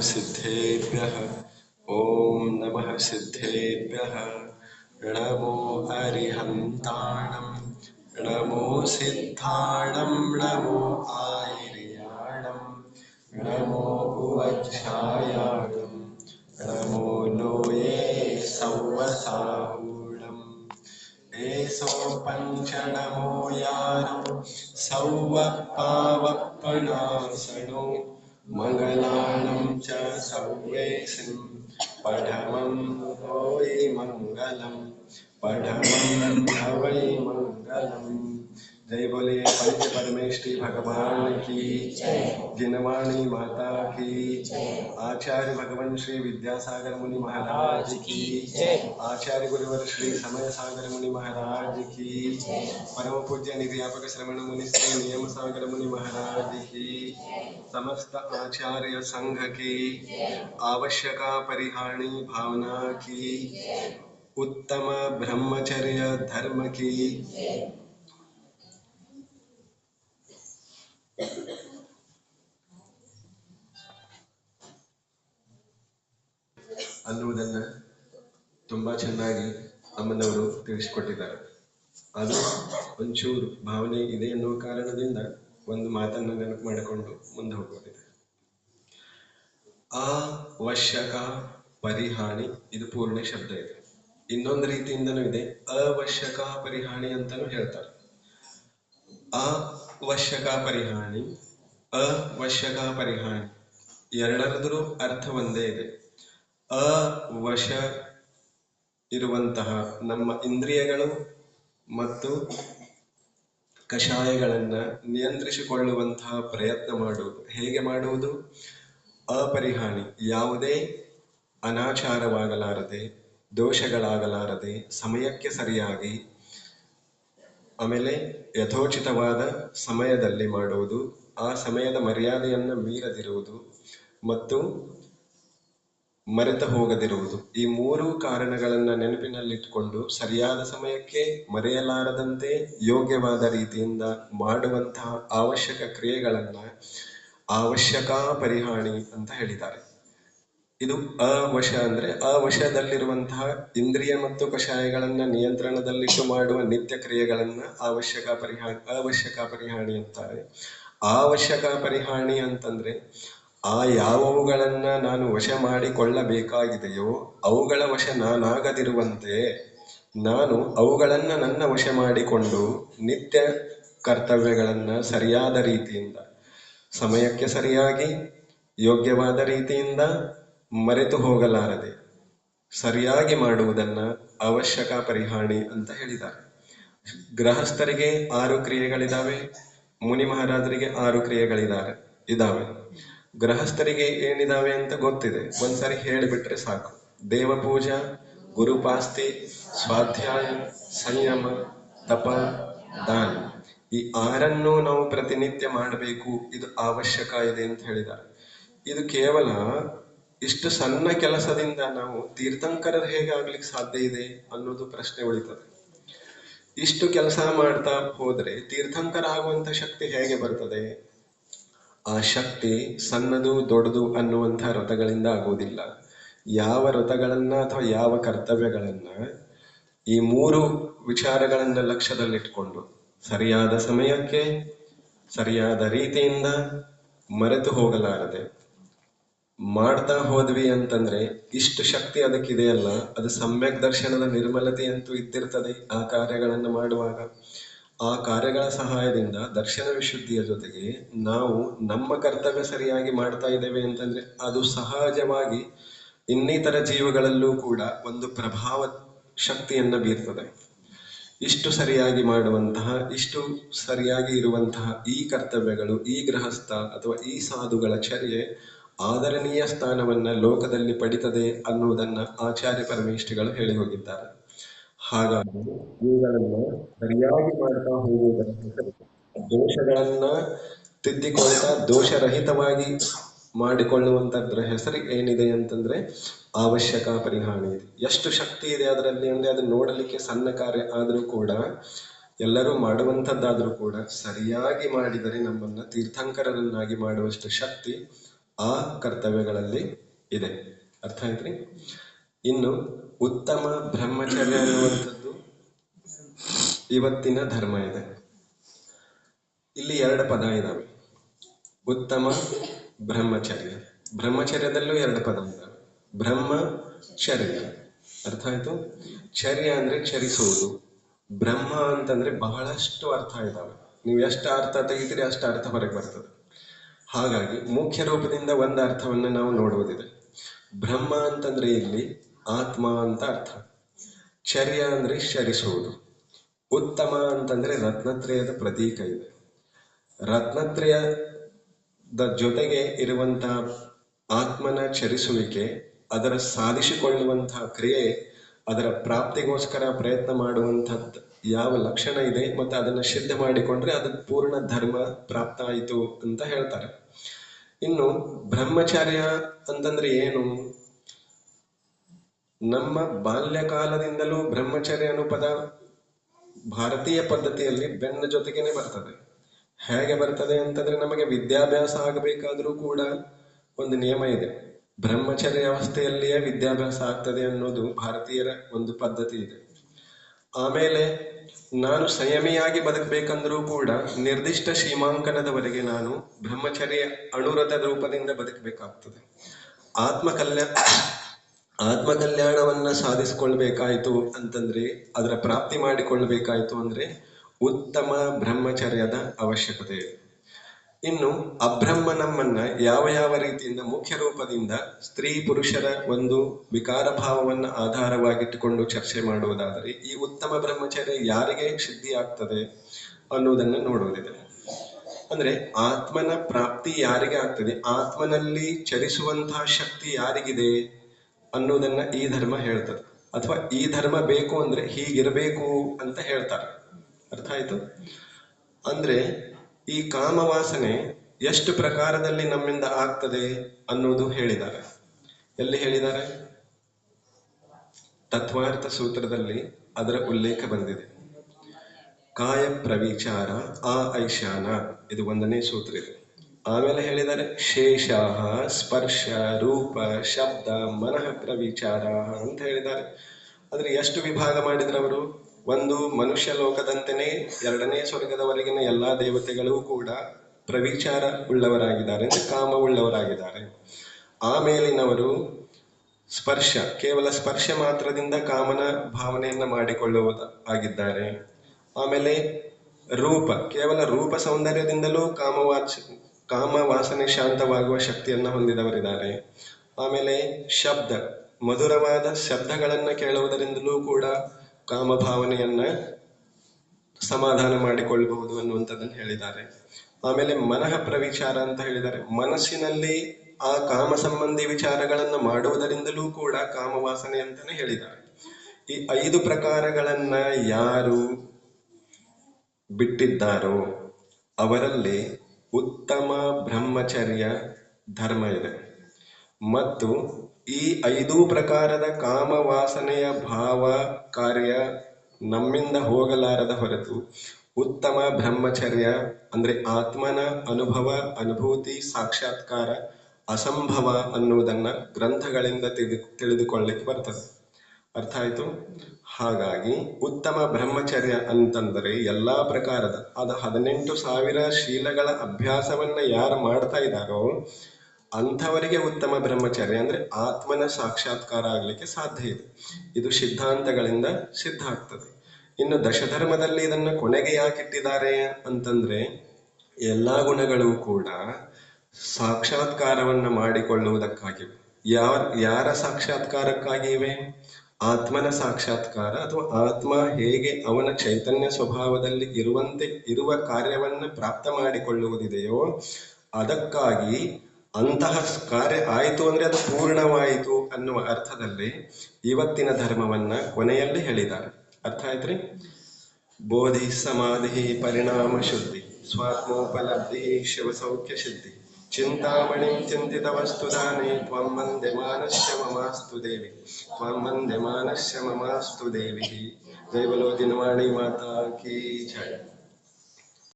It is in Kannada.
सिद्धेभ्यः। ॐ नमः सिद्धेभ्यः। णवो हरिहन्ताणं णवो सिद्धाणं णवो आयर्याणं णवो उवध्यायाणं णवो लोये सौवसाहूणम्। एषो पञ्चणमो यानो सौवप्पावप्पणासनो मङ्गलानं च सौवेसिं पठमं होयि मङ्गलम् पठमं भवै मङ्गलम् जय बोले पंच परमेष्ठी भगवान की। जिनवाणी माता की। आचार्य भगवान श्री विद्यासागर मुनि महाराज की। आचार्य गुरुवर श्री समय सागर मुनि महाराज की। परम पूज्य निर्यापक श्रवण मुनि श्री नियम सागर मुनि महाराज की। समस्त आचार्य संघ की। आवश्यका परिहानी भावना की। उत्तम ब्रह्मचर्य धर्म की। ಅನ್ನುವುದನ್ನು ತುಂಬಾ ಚೆನ್ನಾಗಿ ಅಮ್ಮನವರು ತಿಳಿಸಿಕೊಟ್ಟಿದ್ದಾರೆ. ಅದು ಒಂಚೂರು ಭಾವನೆ ಇದೆ ಎನ್ನುವ ಕಾರಣದಿಂದ ಒಂದು ಮಾತನ್ನು ನೆನಪು ಮಾಡಿಕೊಂಡು ಮುಂದೆ ಆ ಅವಶ್ಯಕ ಪರಿಹಾನಿ ಇದು ಪೂರ್ಣ ಶಬ್ದ ಇದೆ. ಇನ್ನೊಂದು ರೀತಿಯಿಂದನೂ ಇದೆ, ಅವಶ್ಯಕ ಪರಿಹಾನಿ ಅಂತಾನು ಹೇಳ್ತಾರೆ. ಅವಶ್ಯಕ ಪರಿಹಾನಿ ಅವಶ್ಯಕ ಪರಿಹಾನಿ. ಎರಡರದ್ರೂ ಅರ್ಥ ಒಂದೇ ಇದೆ. ಅವಶ ಇರುವಂತಹ ನಮ್ಮ ಇಂದ್ರಿಯಗಳು ಮತ್ತು ಕಷಾಯಗಳನ್ನ ನಿಯಂತ್ರಿಸಿಕೊಳ್ಳುವಂತಹ ಪ್ರಯತ್ನ ಮಾಡುವುದು. ಹೇಗೆ ಮಾಡುವುದು? ಅಪರಿಹಾನಿ. ಯಾವುದೇ ಅನಾಚಾರವಾಗಲಾರದೆ, ದೋಷಗಳಾಗಲಾರದೆ, ಸಮಯಕ್ಕೆ ಸರಿಯಾಗಿ ಆಮೇಲೆ ಯಥೋಚಿತವಾದ ಸಮಯದಲ್ಲಿ ಮಾಡುವುದು, ಆ ಸಮಯದ ಮರ್ಯಾದೆಯನ್ನು ಮೀರದಿರುವುದು ಮತ್ತು ಮರೆತು ಹೋಗದಿರುವುದು. ಈ ಮೂರು ಕಾರಣಗಳನ್ನು ನೆನಪಿನಲ್ಲಿಟ್ಟುಕೊಂಡು ಸರಿಯಾದ ಸಮಯಕ್ಕೆ ಮರೆಯಲಾರದಂತೆ ಯೋಗ್ಯವಾದ ರೀತಿಯಿಂದ ಮಾಡುವಂತಹ ಅವಶ್ಯಕ ಕ್ರಿಯೆಗಳನ್ನು ಅವಶ್ಯಕ ಪರಿಹಾಣಿ ಅಂತ ಹೇಳಿದ್ದಾರೆ. ಇದು ಅವಶ ಅಂದ್ರೆ ಅವಶದಲ್ಲಿರುವಂತಹ ಇಂದ್ರಿಯ ಮತ್ತು ಕಷಾಯಗಳನ್ನ ನಿಯಂತ್ರಣದಲ್ಲಿಟ್ಟು ಮಾಡುವ ನಿತ್ಯ ಕ್ರಿಯೆಗಳನ್ನ ಅವಶ್ಯಕ ಪರಿಹಾಣಿ ಅವಶ್ಯಕ ಪರಿಹಾಣಿ ಅಂತಾರೆ. ಅವಶ್ಯಕ ಪರಿಹಾಣಿ ಅಂತಂದ್ರೆ ಆ ಯಾವವುಗಳನ್ನ ನಾನು ವಶ ಮಾಡಿಕೊಳ್ಳಬೇಕಾಗಿದೆಯೋ ಅವುಗಳ ವಶ ನಾನಾಗದಿರುವಂತೆ ನಾನು ಅವುಗಳನ್ನ ನನ್ನ ವಶ ಮಾಡಿಕೊಂಡು ನಿತ್ಯ ಕರ್ತವ್ಯಗಳನ್ನ ಸರಿಯಾದ ರೀತಿಯಿಂದ, ಸಮಯಕ್ಕೆ ಸರಿಯಾಗಿ, ಯೋಗ್ಯವಾದ ರೀತಿಯಿಂದ ಮರೆತು ಹೋಗಲಾರದೆ ಸರಿಯಾಗಿ ಮಾಡುವುದನ್ನ ಅವಶ್ಯಕ ಪರಿಹಾಣಿ ಅಂತ ಹೇಳಿದ್ದಾರೆ. ಗೃಹಸ್ಥರಿಗೆ ಆರು ಕ್ರಿಯೆಗಳಿದಾವೆ, ಮುನಿ ಮಹಾರಾಜರಿಗೆ ಆರು ಕ್ರಿಯೆಗಳಿದ್ದಾರೆ ಇದಾವೆ. ಗೃಹಸ್ಥರಿಗೆ ಏನಿದಾವೆ ಅಂತ ಗೊತ್ತಿದೆ. ಒಂದ್ಸರಿ ಹೇಳಿಬಿಟ್ರೆ ಸಾಕು. ದೇವ ಪೂಜಾ ಗುರುಪಾಸ್ತಿ, ಸ್ವಾಧ್ಯಾಯ, ಸಂಯಮ, ತಪ, ದಾನ. ಈ ಆರನ್ನು ನಾವು ಪ್ರತಿನಿತ್ಯ ಮಾಡಬೇಕು. ಇದು ಅವಶ್ಯಕ ಇದೆ ಅಂತ ಹೇಳಿದ್ದಾರೆ. ಇದು ಕೇವಲ ಇಷ್ಟು ಸಣ್ಣ ಕೆಲಸದಿಂದ ನಾವು ತೀರ್ಥಂಕರರು ಹೇಗೆ ಆಗ್ಲಿಕ್ಕೆ ಸಾಧ್ಯ ಇದೆ ಅನ್ನೋದು ಪ್ರಶ್ನೆ ಉಳಿತದೆ. ಇಷ್ಟು ಕೆಲಸ ಮಾಡ್ತಾ ಹೋದ್ರೆ ತೀರ್ಥಂಕರ ಆಗುವಂತ ಶಕ್ತಿ ಹೇಗೆ ಬರ್ತದೆ? ಆ ಶಕ್ತಿ ಸಣ್ಣದು ದೊಡ್ಡದು ಅನ್ನುವಂಥ ವ್ರತಗಳಿಂದ ಆಗುವುದಿಲ್ಲ. ಯಾವ ವ್ರತಗಳನ್ನ ಅಥವಾ ಯಾವ ಕರ್ತವ್ಯಗಳನ್ನ ಈ ಮೂರು ವಿಚಾರಗಳನ್ನ ಲಕ್ಷ್ಯದಲ್ಲಿಟ್ಕೊಂಡು ಸರಿಯಾದ ಸಮಯಕ್ಕೆ ಸರಿಯಾದ ರೀತಿಯಿಂದ ಮರೆತು ಹೋಗಲಾರದೆ ಮಾಡ್ತಾ ಹೋದ್ವಿ ಅಂತಂದ್ರೆ ಇಷ್ಟು ಶಕ್ತಿ ಅದಕ್ಕಿದೆಯಲ್ಲ, ಅದು ಸಮ್ಯಕ್ ದರ್ಶನದ ನಿರ್ಮಲತೆ ಅಂತೂ ಇದ್ದಿರ್ತದೆ ಆ ಕಾರ್ಯಗಳನ್ನು ಮಾಡುವಾಗ. ಆ ಕಾರ್ಯಗಳ ಸಹಾಯದಿಂದ ದರ್ಶನ ವಿಶುದ್ಧಿಯ ಜೊತೆಗೆ ನಾವು ನಮ್ಮ ಕರ್ತವ್ಯ ಸರಿಯಾಗಿ ಮಾಡ್ತಾ ಇದ್ದೇವೆ ಅಂತಂದ್ರೆ ಅದು ಸಹಜವಾಗಿ ಇನ್ನಿತರ ಜೀವಗಳಲ್ಲೂ ಕೂಡ ಒಂದು ಪ್ರಭಾವ ಶಕ್ತಿಯನ್ನ ಬೀರ್ತದೆ. ಇಷ್ಟು ಸರಿಯಾಗಿ ಮಾಡುವಂತಹ, ಇಷ್ಟು ಸರಿಯಾಗಿ ಇರುವಂತಹ ಈ ಕರ್ತವ್ಯಗಳು, ಈ ಗೃಹಸ್ಥ ಅಥವಾ ಈ ಸಾಧುಗಳ ಚರ್ಯೆ ಆದರಣೀಯ ಸ್ಥಾನವನ್ನ ಲೋಕದಲ್ಲಿ ಪಡಿತದೆ ಅನ್ನುವುದನ್ನ ಆಚಾರ್ಯ ಪರಮೇಶ್ವರಿಗಳು ಹೇಳಿ ಹೋಗಿದ್ದಾರೆ. ಹಾಗಾಗಿ ಇವುಗಳನ್ನ ಸರಿಯಾಗಿ ಮಾಡ್ತಾ ಹೋಗುವುದರ ದೋಷಗಳನ್ನ ತಿದ್ದಿಕೊಳ್ತಾ ದೋಷರಹಿತವಾಗಿ ಮಾಡಿಕೊಳ್ಳುವಂತದ್ರ ಹೆಸರು ಏನಿದೆ ಅಂತಂದ್ರೆ ಅವಶ್ಯಕ ಪರಿಹಾನಿ ಇದೆ. ಎಷ್ಟು ಶಕ್ತಿ ಇದೆ ಅದರಲ್ಲಿ ಅಂದ್ರೆ ಅದನ್ನ ನೋಡಲಿಕ್ಕೆ ಸಣ್ಣ ಕಾರ್ಯ ಆದ್ರೂ ಕೂಡ, ಎಲ್ಲರೂ ಮಾಡುವಂಥದ್ದಾದ್ರೂ ಕೂಡ ಸರಿಯಾಗಿ ಮಾಡಿದರೆ ನಮ್ಮನ್ನ ತೀರ್ಥಂಕರರನ್ನಾಗಿ ಮಾಡುವಷ್ಟು ಶಕ್ತಿ ಆ ಕರ್ತವ್ಯಗಳಲ್ಲಿ ಇದೆ. ಅರ್ಥ ಆಯ್ತ್ರಿ? ಇನ್ನು ಉತ್ತಮ ಬ್ರಹ್ಮಚರ್ಯ ಅನ್ನುವಂಥದ್ದು ಇವತ್ತಿನ ಧರ್ಮ ಇದೆ. ಇಲ್ಲಿ ಎರಡು ಪದ ಇದಾವೆ. ಉತ್ತಮ ಬ್ರಹ್ಮಚರ್ಯ. ಬ್ರಹ್ಮಚರ್ಯದಲ್ಲೂ ಎರಡು ಪದ ಇದಾವೆ. ಬ್ರಹ್ಮಚರ್ಯ. ಅರ್ಥ ಆಯ್ತು? ಚರ್ಯ ಅಂದ್ರೆ ಚರಿಸುವುದು. ಬ್ರಹ್ಮ ಅಂತಂದ್ರೆ ಬಹಳಷ್ಟು ಅರ್ಥ ಇದಾವೆ. ನೀವು ಎಷ್ಟು ಅರ್ಥ ತೆಗಿತೀರಿ ಅಷ್ಟು ಅರ್ಥ ಹೊರಗೆ ಬರ್ತದೆ. ಹಾಗಾಗಿ ಮುಖ್ಯ ರೂಪದಿಂದ ಒಂದು ಅರ್ಥವನ್ನು ನಾವು ನೋಡುವುದಿದೆ. ಬ್ರಹ್ಮ ಅಂತಂದ್ರೆ ಇಲ್ಲಿ ಆತ್ಮ ಅಂತ ಅರ್ಥ. ಚರ್ಯ ಅಂದ್ರೆ ಚರಿಸುವುದು. ಉತ್ತಮ ಅಂತಂದ್ರೆ ರತ್ನತ್ರಯದ ಪ್ರತೀಕ ಇದೆ. ರತ್ನತ್ರಯದ ಜೊತೆಗೆ ಇರುವಂತಹ ಆತ್ಮನ ಚರಿಸುವಿಕೆ, ಅದರ ಸಾಧಿಸಿಕೊಳ್ಳುವಂತಹ ಕ್ರಿಯೆ, ಅದರ ಪ್ರಾಪ್ತಿಗೋಸ್ಕರ ಪ್ರಯತ್ನ ಮಾಡುವಂಥದ್ದು ಯಾವ ಲಕ್ಷಣ ಇದೆ ಮತ್ತೆ ಅದನ್ನ ಸಿದ್ಧ ಮಾಡಿಕೊಂಡ್ರೆ ಅದು ಪೂರ್ಣ ಧರ್ಮ ಪ್ರಾಪ್ತ ಆಯಿತು ಅಂತ ಹೇಳ್ತಾರೆ. ಇನ್ನು ಬ್ರಹ್ಮಚಾರ್ಯ ಅಂತಂದ್ರೆ ಏನು? ನಮ್ಮ ಬಾಲ್ಯಕಾಲದಿಂದಲೂ ಬ್ರಹ್ಮಚರ್ಯ ಅನ್ನೋ ಪದ ಭಾರತೀಯ ಪದ್ಧತಿಯಲ್ಲಿ ಬೆನ್ನ ಜೊತೆಗೇನೆ ಬರ್ತದೆ. ಹೇಗೆ ಬರ್ತದೆ ಅಂತಂದ್ರೆ ನಮಗೆ ವಿದ್ಯಾಭ್ಯಾಸ ಆಗಬೇಕಾದ್ರೂ ಕೂಡ ಒಂದು ನಿಯಮ ಇದೆ. ಬ್ರಹ್ಮಚರ್ಯ ಅವಸ್ಥೆಯಲ್ಲಿಯೇ ವಿದ್ಯಾಭ್ಯಾಸ ಆಗ್ತದೆ ಅನ್ನೋದು ಭಾರತೀಯರ ಒಂದು ಪದ್ಧತಿ ಇದೆ. ಆಮೇಲೆ ನಾನು ಸಂಯಮಿಯಾಗಿ ಬದುಕಬೇಕಂದ್ರೂ ಕೂಡ ನಿರ್ದಿಷ್ಟ ಸೀಮಾಂಕನದವರೆಗೆ ನಾನು ಬ್ರಹ್ಮಚರ್ಯ ಅಣುರತ ರೂಪದಿಂದ ಬದುಕಬೇಕಾಗ್ತದೆ. ಆತ್ಮ ಆತ್ಮಕಲ್ಯಾಣವನ್ನು ಆತ್ಮ ಕಲ್ಯಾಣವನ್ನ ಸಾಧಿಸಿಕೊಳ್ಬೇಕಾಯ್ತು ಅಂತಂದ್ರೆ, ಅದರ ಪ್ರಾಪ್ತಿ ಮಾಡಿಕೊಳ್ಳಬೇಕಾಯಿತು ಅಂದ್ರೆ ಉತ್ತಮ ಬ್ರಹ್ಮಚರ್ಯದ ಅವಶ್ಯಕತೆ. ಇದೆ ಇನ್ನು ಅಬ್ರಹ್ಮ ನಮ್ಮನ್ನ ಯಾವ ಯಾವ ರೀತಿಯಿಂದ ಮುಖ್ಯ ರೂಪದಿಂದ ಸ್ತ್ರೀ ಪುರುಷರ ಒಂದು ವಿಕಾರ ಭಾವವನ್ನ ಆಧಾರವಾಗಿಟ್ಟುಕೊಂಡು ಚರ್ಚೆ ಮಾಡುವುದಾದರೆ ಈ ಉತ್ತಮ ಬ್ರಹ್ಮಚರ್ಯ ಯಾರಿಗೆ ಸಿದ್ಧಿ ಆಗ್ತದೆ ಅನ್ನುವುದನ್ನು ನೋಡುವುದಿದೆ. ಅಂದ್ರೆ ಆತ್ಮನ ಪ್ರಾಪ್ತಿ ಯಾರಿಗೆ ಆಗ್ತದೆ? ಆತ್ಮನಲ್ಲಿ ಚರಿಸುವಂತಹ ಶಕ್ತಿ ಯಾರಿಗಿದೆ ಅನ್ನೋದನ್ನ ಈ ಧರ್ಮ ಹೇಳ್ತದೆ. ಅಥವಾ ಈ ಧರ್ಮ ಬೇಕು ಅಂದ್ರೆ ಹೀಗಿರಬೇಕು ಅಂತ ಹೇಳ್ತಾರೆ. ಅರ್ಥ ಆಯ್ತು? ಅಂದ್ರೆ ಈ ಕಾಮವಾಸನೆ ಎಷ್ಟು ಪ್ರಕಾರದಲ್ಲಿ ನಮ್ಮಿಂದ ಆಗ್ತದೆ ಅನ್ನೋದು ಹೇಳಿದ್ದಾರೆ. ಎಲ್ಲಿ ಹೇಳಿದ್ದಾರೆ? ತತ್ವಾರ್ಥ ಸೂತ್ರದಲ್ಲಿ ಅದರ ಉಲ್ಲೇಖ ಬಂದಿದೆ. ಕಾಯ ಪ್ರವಿಚಾರ ಆ ಐಶಾನ ಇದು ಒಂದನೇ ಸೂತ್ರ ಇದೆ. ಆಮೇಲೆ ಹೇಳಿದ್ದಾರೆ ಶೇಷ ಸ್ಪರ್ಶ ರೂಪ ಶಬ್ದ ಮನಃ ಪ್ರವಿಚಾರ ಅಂತ ಹೇಳಿದ್ದಾರೆ. ಆದ್ರೆ ಎಷ್ಟು ವಿಭಾಗ ಮಾಡಿದ್ರವರು? ಒಂದು ಮನುಷ್ಯ ಲೋಕದಂತೆಯೇ ಎರಡನೇ ಸ್ವರ್ಗದವರೆಗಿನ ಎಲ್ಲಾ ದೇವತೆಗಳು ಕೂಡ ಪ್ರವಿಚಾರ ಉಳ್ಳವರಾಗಿದ್ದಾರೆ, ಅಂದ್ರೆ ಕಾಮ ಉಳ್ಳವರಾಗಿದ್ದಾರೆ. ಆಮೇಲಿನವರು ಸ್ಪರ್ಶ, ಕೇವಲ ಸ್ಪರ್ಶ ಮಾತ್ರದಿಂದ ಕಾಮನ ಭಾವನೆಯನ್ನ ಮಾಡಿಕೊಳ್ಳುವುದು ಆಗಿದ್ದಾರೆ ಆಮೇಲೆ ರೂಪ, ಕೇವಲ ರೂಪ ಸೌಂದರ್ಯದಿಂದಲೂ ಕಾಮವಾಚ ಕಾಮ ವಾಸನೆ ಶಾಂತವಾಗುವ ಶಕ್ತಿಯನ್ನ ಹೊಂದಿದವರಿದ್ದಾರೆ. ಆಮೇಲೆ ಶಬ್ದ, ಮಧುರವಾದ ಶಬ್ದಗಳನ್ನ ಕೇಳುವುದರಿಂದಲೂ ಕೂಡ ಕಾಮ ಭಾವನೆಯನ್ನ ಸಮಾಧಾನ ಮಾಡಿಕೊಳ್ಳಬಹುದು ಅನ್ನುವಂಥದ್ದನ್ನು ಹೇಳಿದ್ದಾರೆ. ಆಮೇಲೆ ಮನಃ ಪ್ರವಿಚಾರ ಅಂತ ಹೇಳಿದ್ದಾರೆ. ಮನಸ್ಸಿನಲ್ಲಿ ಆ ಕಾಮ ಸಂಬಂಧಿ ವಿಚಾರಗಳನ್ನ ಮಾಡುವುದರಿಂದಲೂ ಕೂಡ ಕಾಮ ವಾಸನೆ ಅಂತಾನೆ ಹೇಳಿದ್ದಾರೆ. ಈ ಐದು ಪ್ರಕಾರಗಳನ್ನ ಯಾರು ಬಿಟ್ಟಿದ್ದಾರೋ ಅವರಲ್ಲಿ ಉತ್ತಮ ಬ್ರಹ್ಮಚರ್ಯ ಧರ್ಮ ಇದೆ. ಮತ್ತು ಈ ಐದು ಪ್ರಕಾರದ ಕಾಮ ವಾಸನೆಯ ಭಾವ ಕಾರ್ಯ ನಮ್ಮಿಂದ ಹೋಗಲಾರದ ಹೊರತು ಉತ್ತಮ ಬ್ರಹ್ಮಚರ್ಯ, ಅಂದ್ರೆ ಆತ್ಮನ ಅನುಭವ, ಅನುಭೂತಿ, ಸಾಕ್ಷಾತ್ಕಾರ, ಅಸಂಭವ ಅನ್ನುವುದನ್ನ ಗ್ರಂಥಗಳಿಂದ ತಿಳಿದು, ತಿಳಿದುಕೊಳ್ಳಿಕ್ಕೆ ಬರ್ತದೆ. ಅರ್ಥ ಆಯ್ತು? ಹಾಗಾಗಿ ಉತ್ತಮ ಬ್ರಹ್ಮಚರ್ಯ ಅಂತಂದರೆ ಎಲ್ಲಾ ಪ್ರಕಾರದ, ಅದ ಹದಿನೆಂಟು ಸಾವಿರ ಶೀಲಗಳ ಅಭ್ಯಾಸವನ್ನ ಯಾರು ಮಾಡ್ತಾ ಇದ್ದಾರೋ ಅಂಥವರಿಗೆ ಉತ್ತಮ ಬ್ರಹ್ಮಚರ್ಯ ಅಂದ್ರೆ ಆತ್ಮನ ಸಾಕ್ಷಾತ್ಕಾರ ಆಗ್ಲಿಕ್ಕೆ ಸಾಧ್ಯ ಇದೆ. ಇದು ಸಿದ್ಧಾಂತಗಳಿಂದ ಸಿದ್ಧ ಆಗ್ತದೆ. ಇನ್ನು ದಶಧರ್ಮದಲ್ಲಿ ಇದನ್ನು ಕೊನೆಗೆ ಯಾಕಿಟ್ಟಿದ್ದಾರೆ ಅಂತಂದ್ರೆ ಎಲ್ಲ ಗುಣಗಳು ಕೂಡ ಸಾಕ್ಷಾತ್ಕಾರವನ್ನ ಮಾಡಿಕೊಳ್ಳುವುದಕ್ಕಾಗಿ. ಯಾರ ಯಾರ ಸಾಕ್ಷಾತ್ಕಾರಕ್ಕಾಗಿ ಇವೆ ಆತ್ಮನ ಸಾಕ್ಷಾತ್ಕಾರ ಅಥವಾ ಆತ್ಮ ಹೇಗೆ ಅವನ ಚೈತನ್ಯ ಸ್ವಭಾವದಲ್ಲಿ ಇರುವಂತೆ, ಇರುವ ಕಾರ್ಯವನ್ನ ಪ್ರಾಪ್ತ ಮಾಡಿಕೊಳ್ಳುವುದಿದೆಯೋ ಅದಕ್ಕಾಗಿ ಅಂತಹ ಕಾರ್ಯ ಆಯಿತು ಅಂದ್ರೆ ಅದು ಪೂರ್ಣವಾಯಿತು ಅನ್ನುವ ಅರ್ಥದಲ್ಲಿ ಇವತ್ತಿನ ಧರ್ಮವನ್ನ ಕೊನೆಯಲ್ಲಿ ಹೇಳಿದ್ದಾರೆ. ಅರ್ಥ ಆಯ್ತ್ರಿ? ಬೋಧಿ ಸಮಾಧಿ ಪರಿಣಾಮ ಶುದ್ಧಿ, ಸ್ವಾತ್ಮೋಪಲಬ್ಧಿ ಶಿವಸೌಖ್ಯ ಶುದ್ಧಿ ಚಿಂತಾಮಣಿ ಚಿಂತಿತ ವಸ್ತುದಾನೆ ತ್ವಂ ವಂದೆ ಮಾನಸ್ಯ ಮಮಾಸ್ತು ದೇವಿ. ತ್ವಂ ವಂದೆ ಮಮಾಸ್ತು ದೇವಿ. ದೈವಲೋಕಿನವಾಣಿ ಮಾತಾ ಕೀ ಜಯ